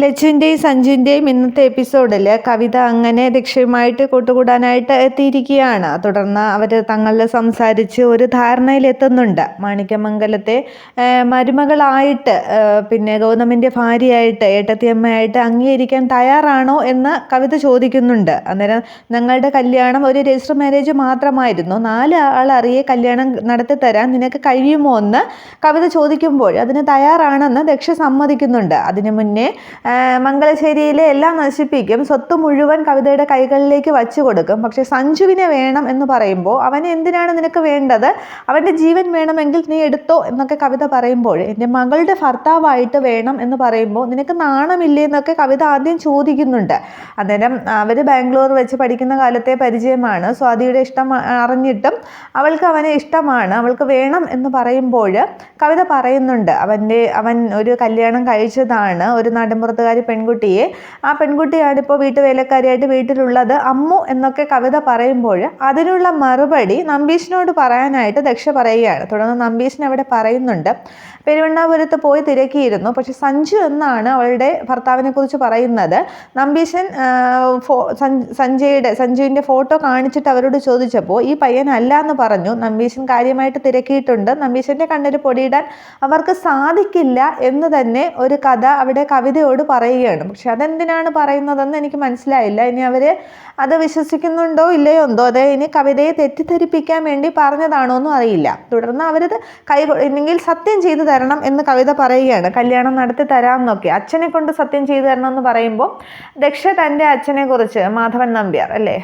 ലച്ചുവിന്റെയും സഞ്ജുവിന്റെയും ഇന്നത്തെ എപ്പിസോഡിൽ കവിത അങ്ങനെ ലക്ഷ്യമായിട്ട് കൂട്ടുകൂടാനായിട്ട് എത്തിയിരിക്കുകയാണ്. തുടർന്ന് അവർ തങ്ങളിൽ സംസാരിച്ച് ഒരു ധാരണയിലെത്തുന്നുണ്ട് മാണിക്യമംഗലത്തെ മരുമകളായിട്ട് പിന്നെ ഗൗതമിന്റെ ഭാര്യയായിട്ട് ഏട്ടത്തിയമ്മയായിട്ട് അംഗീകരിക്കാൻ തയ്യാറാണോ എന്ന് കവിത ചോദിക്കുന്നുണ്ട്. അന്നേരം ഞങ്ങളുടെ കല്യാണം ഒരു രജിസ്റ്റർ മാരേജ് മാത്രമായിരുന്നു. നാല് ആളറിയെ കല്യാണം നടത്തി തരാൻ നിനക്ക് കഴിയുമോ? എന്ന് കവിത ചോദിക്കുമ്പോൾ അതിന് തയ്യാറാണെന്ന് ദക്ഷ സമ്മതിക്കുന്നുണ്ട്. അതിനു മുന്നേ മംഗലശ്ശേരിയിലെ എല്ലാം നശിപ്പിക്കും. സ്വത്ത് മുഴുവൻ കവിതയുടെ കൈകളിലേക്ക് വച്ചു കൊടുക്കും. പക്ഷെ സഞ്ജുവിനെ വേണം എന്ന് പറയുമ്പോൾ അവനെ എന്തിനാണ് നിനക്ക് വേണ്ടത്? അവന്റെ ജീവൻ വേണമെങ്കിൽ നീ എടുത്തോ എന്നൊക്കെ കവിത പറയുമ്പോൾ എന്റെ മകളുടെ ഭർത്താവായിട്ട് വേണം എന്ന് പറയുമ്പോൾ നിനക്ക് നാണമില്ലേ എന്നൊക്കെ കവിത ആദ്യം ചോദിക്കുന്നുണ്ട്. അന്നേരം അവർ ബാംഗ്ലൂർ വെച്ച് പഠിക്കുന്ന കാലത്തെ പരിചയമാണ്. സ്വാതിയുടെ ഇഷ്ടം അറിഞ്ഞിട്ടും അവൾക്ക് അവനെ ഇഷ്ടമാണ്. അവൾക്ക് വേണം എന്ന് പറയുമ്പോൾ കവിത പറയുന്നുണ്ട്. അവന്റെ അവൻ ഒരു കല്യാണം കഴിച്ചതാണ്. ഒരു നാട്ടിൻപുറത്തുകാരി പെൺകുട്ടിയെ. ആ പെൺകുട്ടിയാണ് ഇപ്പോൾ വീട്ടുവേലക്കാരിയായിട്ട് വീട്ടിലുള്ളത്. അമ്മു എന്നൊക്കെ കവിത പറയുമ്പോൾ അതിനുള്ള മറുപടി നമ്പീശിനോട് പറയാനായിട്ട് ദക്ഷ പറയുകയാണ്. തുടർന്ന് നമ്പീശൻ അവിടെ പറയുന്നുണ്ട്. പെരുവണ്ണാപുരത്ത് പോയി തിരക്കിയിരുന്നു. പക്ഷെ സഞ്ജു എന്നാണ് അവളുടെ ഭർത്താവിനെ കുറിച്ച് പറയുന്നത്. നമ്പീശൻ ഫോ സഞ്ജയുടെ സഞ്ജുവിന്റെ ഫോട്ടോ കാണിച്ചിട്ട് അവരോട് ചോദിച്ചപ്പോൾ ഈ പയ്യൻ അല്ല എന്ന് പറഞ്ഞു. നമ്പീശൻ കാര്യമായിട്ട് തിരക്കിയിട്ടുണ്ട്. നമ്പീശന്റെ കണ്ണിൽ പൊടിയിടാൻ അവർക്ക് സാധിക്കില്ല എന്ന് തന്നെ ഒരു കഥ അവിടെ കവിതയോട് പറയുകയാണ് പക്ഷെ അതെന്തിനാണ് പറയുന്നതെന്ന് എനിക്ക് മനസ്സിലായില്ല. ഇനി അവർ അത് വിശ്വസിക്കുന്നുണ്ടോ ഇല്ലയോ എന്തോ. അതെ ഇനി കവിതയെ തെറ്റിദ്ധരിപ്പിക്കാൻ വേണ്ടി പറഞ്ഞതാണോ എന്നും അറിയില്ല. തുടർന്ന് അവരത് കൈ ഇല്ലെങ്കിൽ സത്യം ചെയ്തു തരണം എന്ന് കവിത പറയുകയാണ്. കല്യാണം നടത്തി തരാം എന്നൊക്കെ അച്ഛനെ കൊണ്ട് സത്യം ചെയ്തു തരണം എന്ന് പറയുമ്പോൾ ദക്ഷ തന്റെ അച്ഛനെ കുറിച്ച് മാധവൻ നമ്പ്യാർ അല്ലേ?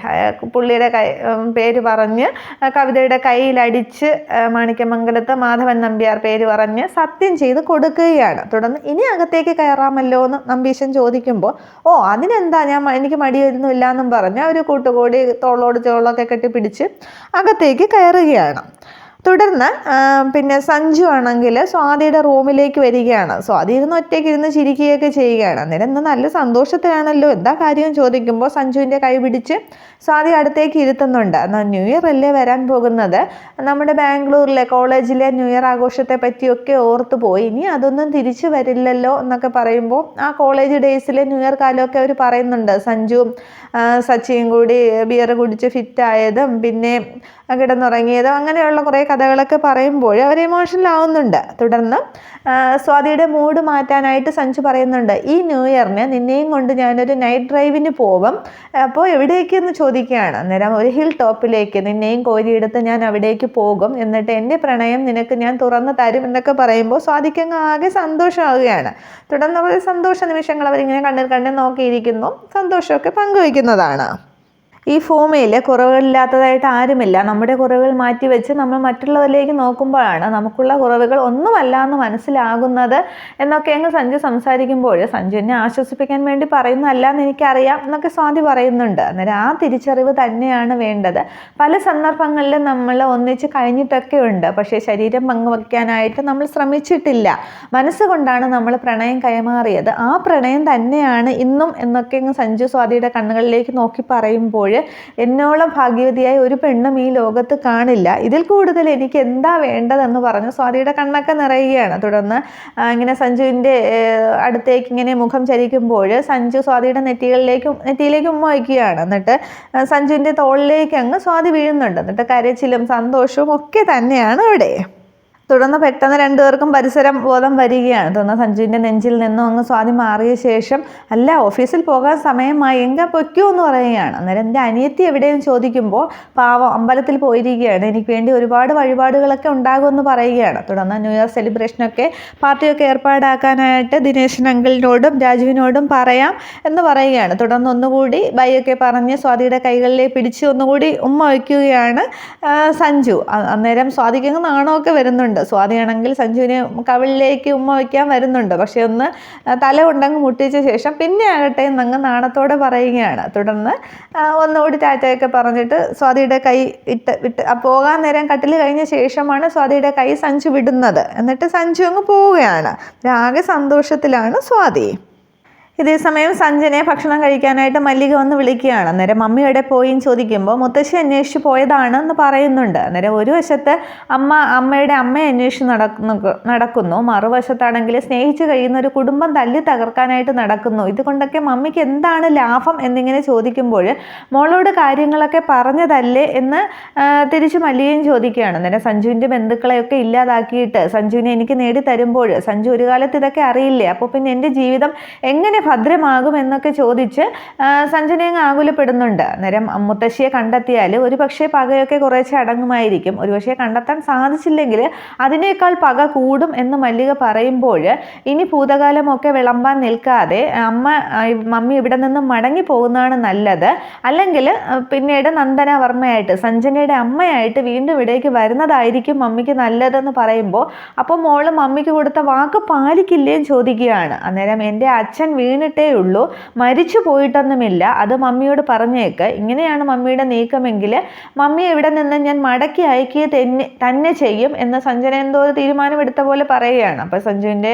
പുള്ളിയുടെ കൈ പേര് പറഞ്ഞ് കവിതയുടെ കയ്യിലടിച്ച് മാണിക്യമംഗലത്ത് മാധവൻ നമ്പ്യാർ പേര് പറഞ്ഞ് സത്യം ചെയ്ത് കൊടുക്കുകയാണ്. തുടർന്ന് ഇനി അകത്തേക്ക് കയറാമല്ലോ എന്ന് നമ്പീശൻ ചോദിക്കുമ്പോൾ ഓ അതിനെന്താ? ഞാൻ എനിക്ക് എനിക്ക് മടിയൊന്നുമില്ല എന്നും പറഞ്ഞ് അവർ കൂട്ടുകൂടി തോളോട് ചോളൊക്കെ കെട്ടിപ്പിടിച്ച് അകത്തേക്ക് കയറുകയാണ്. തുടർന്ന് പിന്നെ സഞ്ജു ആണെങ്കിൽ സ്വാതിയുടെ റൂമിലേക്ക് വരികയാണ്. സ്വാതി ഇരുന്ന് ഒറ്റയ്ക്ക് ഇരുന്ന് ചിരിക്കുകയൊക്കെ ചെയ്യുകയാണ്. അന്നേരം ഇന്ന് നല്ല സന്തോഷത്തിലാണല്ലോ. എന്താ കാര്യം ചോദിക്കുമ്പോൾ സഞ്ജുവിന്റെ കൈ പിടിച്ച് സ്വാതി അടുത്തേക്ക് ഇരുത്തുന്നുണ്ട്. എന്നാൽ ന്യൂ ഇയർ അല്ലേ വരാൻ പോകുന്നത്? നമ്മുടെ ബാംഗ്ലൂരിലെ കോളേജിലെ ന്യൂ ഇയർ ആഘോഷത്തെ പറ്റിയൊക്കെ ഓർത്ത് പോയി. ഇനി അതൊന്നും തിരിച്ചു വരില്ലല്ലോ എന്നൊക്കെ പറയുമ്പോൾ ആ കോളേജ് ഡേയ്സിലെ ന്യൂ ഇയർ കാലമൊക്കെ അവർ പറയുന്നുണ്ട്. സഞ്ജുവും സച്ചിയും കൂടി ബിയർ കുടിച്ച് ഫിറ്റായതും പിന്നെ കിടന്നുറങ്ങിയതും അങ്ങനെയുള്ള കുറേ കഥകളൊക്കെ പറയുമ്പോൾ അവർ ഇമോഷണൽ ആവുന്നുണ്ട്. തുടർന്ന് സ്വാതിയുടെ മൂഡ് മാറ്റാനായിട്ട് സഞ്ജു പറയുന്നുണ്ട് ഈ ന്യൂ ഇയറിന് നിന്നെയും കൊണ്ട് ഞാനൊരു നൈറ്റ് ഡ്രൈവിന് പോവും. അപ്പോൾ എവിടേക്കെന്ന് ചോദിക്കുകയാണ്. അന്നേരം ഒരു ഹിൽ ടോപ്പിലേക്ക് നിന്നെയും കോരിയെടുത്ത് ഞാൻ അവിടേക്ക് പോകും. എന്നിട്ട് എന്റെ പ്രണയം നിനക്ക് ഞാൻ തുറന്നു തരും എന്നൊക്കെ പറയുമ്പോൾ സ്വാതിക്കങ്ങ് ആകെ സന്തോഷമാവുകയാണ്. തുടർന്ന് ഒരു സന്തോഷ നിമിഷങ്ങൾ അവരിങ്ങനെ കണ്ണിൽ കണ്ണിൽ നോക്കിയിരിക്കുന്നു. സന്തോഷമൊക്കെ പങ്കുവയ്ക്കുന്നതാണ്. ഈ ഭൂമിയിൽ കുറവുകളില്ലാത്തതായിട്ട് ആരുമില്ല. നമ്മുടെ കുറവുകൾ മാറ്റി വെച്ച് നമ്മൾ മറ്റുള്ളവരിലേക്ക് നോക്കുമ്പോഴാണ് നമുക്കുള്ള കുറവുകൾ ഒന്നുമല്ല എന്ന് മനസ്സിലാകുന്നത് എന്നൊക്കെ അങ്ങ് സഞ്ജു സംസാരിക്കുമ്പോൾ സഞ്ജുവിനെ ആശ്വസിപ്പിക്കാൻ വേണ്ടി പറയുന്നതല്ല എന്ന് എനിക്കറിയാം എന്നൊക്കെ സ്വാതി പറയുന്നുണ്ട്. അന്നേരം ആ തിരിച്ചറിവ് തന്നെയാണ് വേണ്ടത്. പല സന്ദർഭങ്ങളിലും നമ്മൾ ഒന്നിച്ച് കഴിഞ്ഞിട്ടൊക്കെ ഉണ്ട്. പക്ഷേ ശരീരം പങ്കുവയ്ക്കാനായിട്ട് നമ്മൾ ശ്രമിച്ചിട്ടില്ല. മനസ്സുകൊണ്ടാണ് നമ്മൾ പ്രണയം കൈമാറിയത്. ആ പ്രണയം തന്നെയാണ് ഇന്നും എന്നൊക്കെ അങ്ങ് സഞ്ജു സ്വാതിയുടെ കണ്ണുകളിലേക്ക് നോക്കി പറയുമ്പോൾ എന്നോളം ഭാഗ്യവതിയായ ഒരു പെണ്ണും ഈ ലോകത്ത് കാണില്ല. ഇതിൽ കൂടുതൽ എനിക്ക് എന്താ വേണ്ടതെന്ന് പറഞ്ഞു സ്വാതിയുടെ കണ്ണൊക്കെ നിറയുകയാണ്. തുടർന്ന് ഇങ്ങനെ സഞ്ജുവിന്റെ അടുത്തേക്ക് ഇങ്ങനെ മുഖം ചരിക്കുമ്പോൾ സഞ്ജു സ്വാതിയുടെ നെറ്റികളിലേക്ക് നെറ്റിയിലേക്ക് ഉമ്മ വയ്ക്കുകയാണ്. എന്നിട്ട് സഞ്ജുവിന്റെ തോളിലേക്ക് അങ്ങ് സ്വാതി വീഴുന്നുണ്ട്. എന്നിട്ട് കരച്ചിലും സന്തോഷവും ഒക്കെ തന്നെയാണ് അവിടെ. തുടർന്ന് പെട്ടെന്ന് രണ്ടുപേർക്കും പരിസരം ബോധം വരികയാണ്. തുടർന്ന് സഞ്ജുവിന്റെ നെഞ്ചിൽ നിന്നും അങ്ങ് സ്വാതി മാറിയ ശേഷം അല്ല ഓഫീസിൽ പോകാൻ സമയമായി എങ്ക പൊയ്ക്കോ എന്ന് പറയുകയാണ്. അന്നേരം എന്റെ അനിയത്തി എവിടെയും ചോദിക്കുമ്പോൾ പാവം അമ്പലത്തിൽ പോയിരിക്കുകയാണ്. എനിക്ക് വേണ്ടി ഒരുപാട് വഴിപാടുകളൊക്കെ ഉണ്ടാകുമെന്ന് പറയുകയാണ്. തുടർന്ന് ന്യൂ ഇയർ സെലിബ്രേഷനൊക്കെ പാർട്ടിയൊക്കെ ഏർപ്പാടാക്കാനായിട്ട് ദിനേശൻ അങ്കിളിനോടും രാജുവിനോടും പറയാം എന്ന് പറയുകയാണ്. തുടർന്ന് ഒന്നുകൂടി ബൈയൊക്കെ പറഞ്ഞ് സ്വാതിയുടെ കൈകളിലെ പിടിച്ച് ഒന്നുകൂടി ഉമ്മ വയ്ക്കുകയാണ് സഞ്ജു. അന്നേരം സ്വാതിക്കങ്ങ് നാണമൊക്കെ വരുന്നുണ്ട്. സ്വാതിയാണെങ്കിൽ സഞ്ജുവിനെ കവിളിലേക്ക് ഉമ്മ വയ്ക്കാൻ വരുന്നുണ്ട്. പക്ഷേ ഒന്ന് തല ഉണ്ടെങ്കിൽ മുട്ടിച്ച ശേഷം പിന്നെ ആകട്ടെ എന്നങ്ങ് നാണത്തോടെ പറയുകയാണ്. തുടർന്ന് ഒന്നുകൂടി ടാറ്റയൊക്കെ പറഞ്ഞിട്ട് സ്വാതിയുടെ കൈ ഇട്ട് വിട്ട് പോകാൻ നേരം കട്ടിൽ കഴിഞ്ഞ ശേഷമാണ് സ്വാതിയുടെ കൈ സഞ്ജു വിടുന്നത്. എന്നിട്ട് സഞ്ജു അങ്ങ് പോവുകയാണ്. ആകെ സന്തോഷത്തിലാണ് സ്വാതി. ഇതേസമയം സഞ്ജനെ ഭക്ഷണം കഴിക്കാനായിട്ട് മല്ലിക വന്ന് വിളിക്കുകയാണ്. അന്നേരം മമ്മി എവിടെ പോയി ചോദിക്കുമ്പോൾ മുത്തശ്ശി അന്വേഷിച്ച് പോയതാണ് എന്ന് പറയുന്നുണ്ട്. അന്നേരം ഒരു വശത്ത് അമ്മ അമ്മയുടെ അമ്മയെ അന്വേഷിച്ച് നടക്കുന്നു നടക്കുന്നു. മറുവശത്താണെങ്കിൽ സ്നേഹിച്ച് കഴിയുന്ന ഒരു കുടുംബം തല്ലി തകർക്കാനായിട്ട് നടക്കുന്നു. ഇതുകൊണ്ടൊക്കെ മമ്മിക്ക് എന്താണ് ലാഭം എന്നിങ്ങനെ ചോദിക്കുമ്പോൾ മോളോട് കാര്യങ്ങളൊക്കെ പറഞ്ഞതല്ലേ എന്ന് തിരിച്ച് മല്ലികയും ചോദിക്കുകയാണ്. അന്നേരം സഞ്ജുവിന്റെ ബന്ധുക്കളെയൊക്കെ ഇല്ലാതാക്കിയിട്ട് സഞ്ജുവിനെ എനിക്ക് നേടി തരുമ്പോൾ സഞ്ജു ഒരു കാലത്ത് ഇതൊക്കെ അറിയില്ലേ? അപ്പോൾ പിന്നെ എന്റെ ജീവിതം എങ്ങനെ ഭദ്രമാകും എന്നൊക്കെ ചോദിച്ച് സഞ്ജന അങ്ങ് ആകുലപ്പെടുന്നുണ്ട്. അന്നേരം മുത്തശ്ശിയെ കണ്ടെത്തിയാൽ ഒരു പക്ഷേ പകയൊക്കെ കുറേശ്ശെ അടങ്ങുമായിരിക്കും. ഒരുപക്ഷെ കണ്ടെത്താൻ സാധിച്ചില്ലെങ്കിൽ അതിനേക്കാൾ പക കൂടും എന്ന് മല്ലിക പറയുമ്പോൾ ഇനി ഭൂതകാലമൊക്കെ വിളമ്പാൻ നിൽക്കാതെ അമ്മ മമ്മി ഇവിടെ നിന്നും മടങ്ങി പോകുന്നതാണ് നല്ലത്. അല്ലെങ്കിൽ പിന്നീട് നന്ദന വർമ്മയായിട്ട് സഞ്ജനയുടെ അമ്മയായിട്ട് വീണ്ടും ഇവിടേക്ക് വരുന്നതായിരിക്കും മമ്മിക്ക് നല്ലതെന്ന് പറയുമ്പോൾ അപ്പോൾ മോൾ മമ്മിക്ക് കൊടുത്ത വാക്ക് പാലിക്കില്ലേന്ന് ചോദിക്കുകയാണ്. അന്നേരം എന്റെ അച്ഛൻ വീണ്ടും വീണിട്ടേ ഉള്ളൂ. മരിച്ചു പോയിട്ടൊന്നുമില്ല. അത് മമ്മിയോട് പറഞ്ഞേക്ക്. ഇങ്ങനെയാണ് മമ്മിയുടെ നീക്കമെങ്കിൽ മമ്മി എവിടെ നിന്ന് ഞാൻ മടക്കി അയക്കി തന്നെ തന്നെ ചെയ്യും എന്ന് സഞ്ജന എന്തോ ഒരു തീരുമാനമെടുത്ത പോലെ പറയുകയാണ്. അപ്പോൾ സഞ്ജുവിന്റെ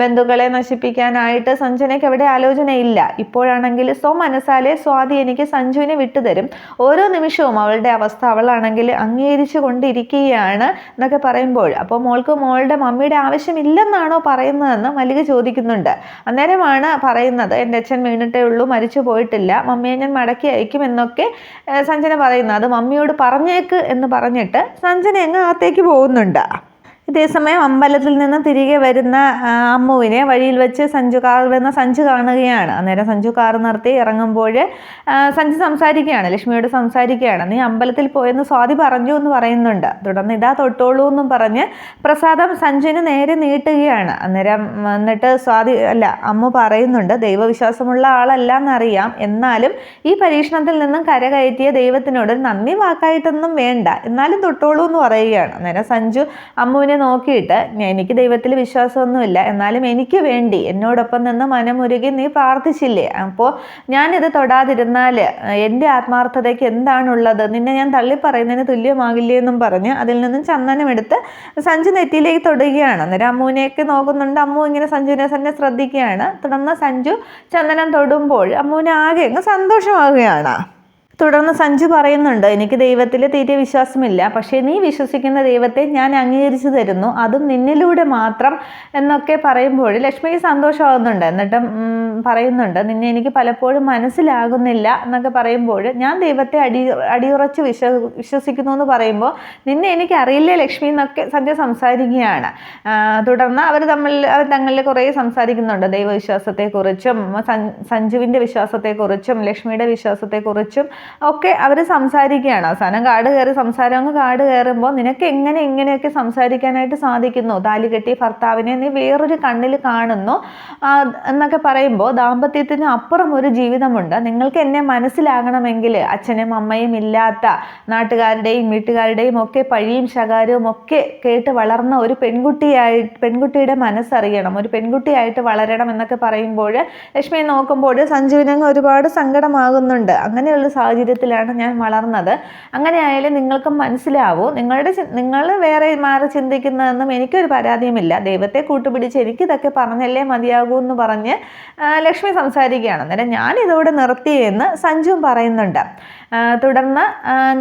ബന്ധുക്കളെ നശിപ്പിക്കാനായിട്ട് സഞ്ജനയ്ക്ക് അവിടെ ആലോചനയില്ല. ഇപ്പോഴാണെങ്കിൽ സ്വ മനസ്സാലെ സ്വാതി എനിക്ക് സഞ്ജുവിനെ വിട്ടുതരും. ഓരോ നിമിഷവും അവളുടെ അവസ്ഥ അവളാണെങ്കിൽ അംഗീകരിച്ചു കൊണ്ടിരിക്കുകയാണ് എന്നൊക്കെ പറയുമ്പോൾ അപ്പോൾ മോൾക്ക് മോളുടെ മമ്മിയുടെ ആവശ്യമില്ലെന്നാണോ പറയുന്നതെന്ന് മല്ലിക ചോദിക്കുന്നുണ്ട്. അന്നേരമാണ് പറയുന്നത്. എന്റെ അച്ഛൻ വീണിട്ടേ ഉള്ളൂ മരിച്ചു പോയിട്ടില്ല. മമ്മിയെ ഞാൻ മടക്കി അയക്കും എന്നൊക്കെ സഞ്ജന പറയുന്നത് അത് മമ്മിയോട് പറഞ്ഞേക്ക് എന്ന് പറഞ്ഞിട്ട് സഞ്ജന അങ്ങ് അകത്തേക്ക് പോകുന്നുണ്ട്. ഇതേസമയം അമ്പലത്തിൽ നിന്ന് തിരികെ വരുന്ന അമ്മുവിനെ വഴിയിൽ വെച്ച് സഞ്ജു കാർ വരുന്ന സഞ്ജു കാണുകയാണ്. അന്നേരം സഞ്ജു കാർ നിർത്തി ഇറങ്ങുമ്പോൾ സഞ്ജു സംസാരിക്കുകയാണ്. ലക്ഷ്മിയോട് സംസാരിക്കുകയാണ്. നീ അമ്പലത്തിൽ പോയെന്ന് സ്വാതി പറഞ്ഞു എന്ന് പറയുന്നുണ്ട്. തുടർന്ന് ഇതാ തൊട്ടോളൂ എന്നും പറഞ്ഞ് പ്രസാദം സഞ്ജുവിന് നേരെ നീട്ടുകയാണ്. അന്നേരം എന്നിട്ട് സ്വാതി അല്ല അമ്മ പറയുന്നുണ്ട് ദൈവവിശ്വാസമുള്ള ആളല്ല എന്നറിയാം എന്നാലും ഈ പരീക്ഷണത്തിൽ നിന്നും കരകയറ്റിയ ദൈവത്തിനോട് നന്ദി വാക്കായിട്ടൊന്നും വേണ്ട. എന്നാലും തൊട്ടോളൂ എന്ന് പറയുകയാണ്. അന്നേരം സഞ്ജു അമ്മുവിനെ നോക്കിയിട്ട് എനിക്ക് ദൈവത്തിൽ വിശ്വാസമൊന്നുമില്ല. എന്നാലും എനിക്ക് വേണ്ടി എന്നോടൊപ്പം നിന്ന് മനമുരുകി നീ പ്രാർത്ഥിച്ചില്ലേ? അപ്പോൾ ഞാനിത് തൊടാതിരുന്നാൽ എന്റെ ആത്മാർത്ഥതയ്ക്ക് എന്താണുള്ളത്? നിന്നെ ഞാൻ തള്ളിപ്പറയുന്നതിന് തുല്യമാകില്ലേ എന്നും പറഞ്ഞ് അതിൽ നിന്നും ചന്ദനം എടുത്ത് സഞ്ജു നെറ്റിയിലേക്ക് തൊടുകയാണ്. അന്നേരം അമ്മുവിനെയൊക്കെ നോക്കുന്നുണ്ട്. അമ്മു ഇങ്ങനെ സഞ്ജുവിനെ തന്നെ ശ്രദ്ധിക്കുകയാണ്. തുടർന്ന് സഞ്ജു ചന്ദനം തൊടുമ്പോൾ അമ്മുവിനെ ആകെ അങ്ങ് സന്തോഷമാവുകയാണ് തുടർന്ന് സഞ്ജു പറയുന്നുണ്ട് എനിക്ക് ദൈവത്തിൽ തീരെ വിശ്വാസമില്ല പക്ഷേ നീ വിശ്വസിക്കുന്ന ദൈവത്തെ ഞാൻ അംഗീകരിച്ചു തരുന്നു. അതും നിന്നിലൂടെ മാത്രം എന്നൊക്കെ പറയുമ്പോൾ ലക്ഷ്മിക്ക് സന്തോഷമാകുന്നുണ്ട്. എന്നിട്ട് പറയുന്നുണ്ട് നിന്നെ എനിക്ക് പലപ്പോഴും മനസ്സിലാകുന്നില്ല എന്നൊക്കെ പറയുമ്പോൾ ഞാൻ ദൈവത്തെ അടി അടിയുറച്ച് വിശ്വ വിശ്വസിക്കുന്നു എന്ന് പറയുമ്പോൾ നിന്നെ എനിക്ക് അറിയില്ല ലക്ഷ്മി എന്നൊക്കെ സഞ്ജു സംസാരിക്കുകയാണ്. തുടർന്ന് അവർ തമ്മിൽ അവർ തങ്ങളിൽ കുറേ സംസാരിക്കുന്നുണ്ട്. ദൈവവിശ്വാസത്തെക്കുറിച്ചും സഞ്ജുവിന്റെ വിശ്വാസത്തെക്കുറിച്ചും ലക്ഷ്മിയുടെ വിശ്വാസത്തെക്കുറിച്ചും ഒക്കെ അവർ സംസാരിക്കുകയാണ്. അവസാനം കാട് കയറി സംസാരം. അങ്ങ് കാട് കയറുമ്പോൾ നിനക്ക് എങ്ങനെ ഇങ്ങനെയൊക്കെ സംസാരിക്കാനായിട്ട് സാധിക്കുന്നു? താലി കെട്ടി ഭർത്താവിനെ നീ വേറൊരു കണ്ണിൽ കാണുന്നു. എന്നൊക്കെ പറയുമ്പോൾ ദാമ്പത്യത്തിന് അപ്പുറം ഒരു ജീവിതമുണ്ട്. നിങ്ങൾക്ക് എന്നെ മനസ്സിലാകണമെങ്കിൽ അച്ഛനും അമ്മയും ഇല്ലാത്ത നാട്ടുകാരുടെയും വീട്ടുകാരുടെയും ഒക്കെ പഴിയും ശകാരവും ഒക്കെ കേട്ട് വളർന്ന ഒരു പെൺകുട്ടിയായി പെൺകുട്ടിയുടെ മനസ്സറിയണം. ഒരു പെൺകുട്ടിയായിട്ട് വളരണം എന്നൊക്കെ പറയുമ്പോൾ ലക്ഷ്മിയെ നോക്കുമ്പോൾ സഞ്ജീവിനങ്ങ് ഒരുപാട് സങ്കടമാകുന്നുണ്ട്. അങ്ങനെയുള്ള സാഹചര്യം സാഹചര്യത്തിലാണ് ഞാൻ വളർന്നത്. അങ്ങനെ നിങ്ങൾക്ക് നിങ്ങൾക്കും മനസ്സിലാവൂ നിങ്ങളുടെ നിങ്ങൾ വേറെ മാറി ചിന്തിക്കുന്നതെന്നും എനിക്കൊരു പരാതിയുമില്ല. ദൈവത്തെ കൂട്ടുപിടിച്ച് എനിക്കിതൊക്കെ പറഞ്ഞല്ലേ മതിയാകൂ എന്ന് പറഞ്ഞ് ലക്ഷ്മി സംസാരിക്കുകയാണ്. അന്നേരം ഞാൻ ഇതോടെ നിർത്തിയെന്ന് സഞ്ജുവും പറയുന്നുണ്ട്. തുടർന്ന്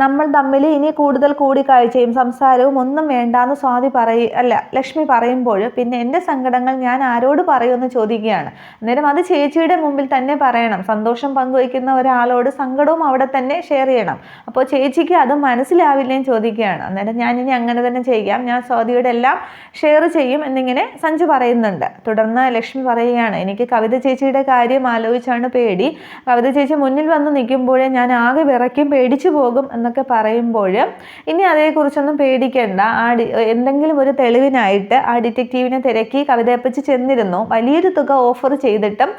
നമ്മൾ തമ്മിൽ ഇനി കൂടുതൽ കൂടിക്കാഴ്ചയും സംസാരവും ഒന്നും വേണ്ടാന്ന് സ്വാതി പറയ അല്ല ലക്ഷ്മി പറയുമ്പോൾ പിന്നെ എന്റെ സങ്കടങ്ങൾ ഞാൻ ആരോട് പറയുമെന്ന് ചോദിക്കുകയാണ്. അന്നേരം അത് ചേച്ചിയുടെ മുമ്പിൽ തന്നെ പറയണം. സന്തോഷം പങ്കുവയ്ക്കുന്ന ഒരാളോട് സങ്കടവും അവിടെ തന്നെ ഷെയർ ചെയ്യണം. അപ്പോൾ ചേച്ചിക്ക് അത് മനസ്സിലാവില്ലേ ചോദിക്കുകയാണ്. അന്നേരം ഞാൻ ഇനി അങ്ങനെ തന്നെ ചെയ്യാം. ഞാൻ സ്വാതിയുടെ എല്ലാം ഷെയർ ചെയ്യും എന്നിങ്ങനെ സഞ്ജു പറയുന്നുണ്ട്. തുടർന്ന് ലക്ഷ്മി പറയുകയാണ് എനിക്ക് കവിത ചേച്ചിയുടെ കാര്യം ആലോചിച്ചാണ് പേടി. കവിത ചേച്ചി മുന്നിൽ വന്ന് നിൽക്കുമ്പോഴേ ഞാൻ ആകെ വിറയ്ക്കും പേടിച്ചു പോകും എന്നൊക്കെ പറയുമ്പോൾ ഇനി അതേക്കുറിച്ചൊന്നും പേടിക്കേണ്ട. ആ എന്തെങ്കിലും ഒരു തെളിവിനായിട്ട് ആ ഡിറ്റക്റ്റീവിനെ തിരക്കി കവിതയപ്പച്ച് ചെന്നിരുന്നു. വലിയൊരു തുക ഓഫർ ചെയ്തിട്ടും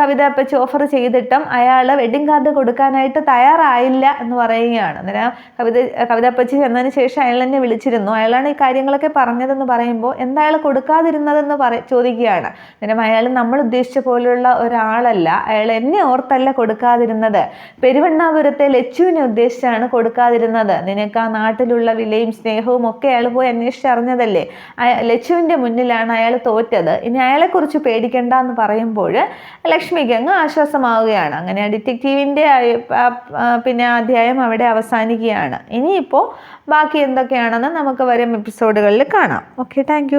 കവിതയപ്പച്ച് ഓഫർ ചെയ്തിട്ടും അയാൾ വെഡിങ് കാർഡ് കൊടുക്കാനായിട്ട് തയ്യാറായില്ല എന്ന് പറയുകയാണ്. അന്നേരം കവിത കവിതപ്പച്ചി ചെന്നതിന് ശേഷം അയാൾ എന്നെ വിളിച്ചിരുന്നു. അയാളാണ് ഈ കാര്യങ്ങളൊക്കെ പറഞ്ഞതെന്ന് പറയുമ്പോൾ എന്താ അയാൾ കൊടുക്കാതിരുന്നതെന്ന് പറ ചോദിക്കുകയാണ്. അന്നേരം അയാൾ നമ്മൾ ഉദ്ദേശിച്ച പോലെയുള്ള ഒരാളല്ല. അയാൾ എന്നെ ഓർത്തല്ല കൊടുക്കാതിരുന്നത്. പെരുവണ്ണാപുരത്തെ ലച്ചുവിനെ ഉദ്ദേശിച്ചാണ് കൊടുക്കാതിരുന്നത്. നിനക്ക് ആ നാട്ടിലുള്ള വിലയും സ്നേഹവും ഒക്കെ അയാൾ പോയി അന്വേഷിച്ചറിഞ്ഞതല്ലേ ലച്ചുവിന്റെ മുന്നിലാണ് അയാൾ തോറ്റത്. ഇനി അയാളെക്കുറിച്ച് പേടിക്കേണ്ട എന്ന് പറയുമ്പോൾ ലക്ഷ്മിക്ക് അങ്ങ് ആശ്വാസമാവുകയാണ്. അങ്ങനെ ഡിറ്റക്റ്റീവിന്റെ പിന്നെ അധ്യായം അവിടെ അവസാനിക്കുകയാണ്. ഇനിയിപ്പോൾ ബാക്കി എന്തൊക്കെയാണെന്ന് നമുക്ക് വരും എപ്പിസോഡുകളിൽ കാണാം. Okay thank